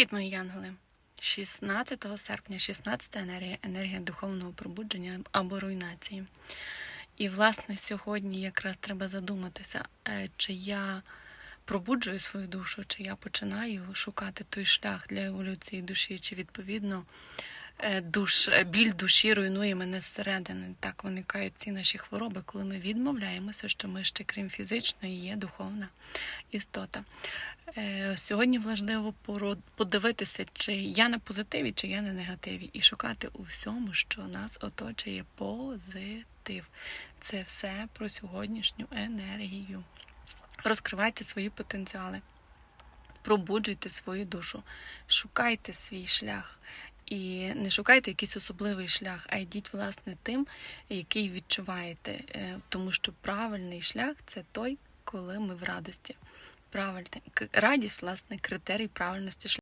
Привіт, мої янголи! 16 серпня, 16 енергія, енергія духовного пробудження або руйнації. І, власне, сьогодні якраз треба задуматися, е, чи я пробуджую свою душу, чи я починаю шукати той шлях для еволюції душі, чи відповідно е, душ, е, біль душі руйнує мене зсередини. Так виникають ці наші хвороби, коли ми відмовляємося, що ми ще, крім фізичної, є духовна істота. Е, Сьогодні важливо подивитися, чи я на позитиві, чи я на негативі, і шукати у всьому, що нас оточує позитив. Це все про сьогоднішню енергію. Розкривайте свої потенціали, пробуджуйте свою душу, шукайте свій шлях. І не шукайте якийсь особливий шлях, а йдіть, власне, тим, який відчуваєте. Е, Тому що правильний шлях це той, коли ми в радості. Правильний. Радість, власне, критерій правильності шляху.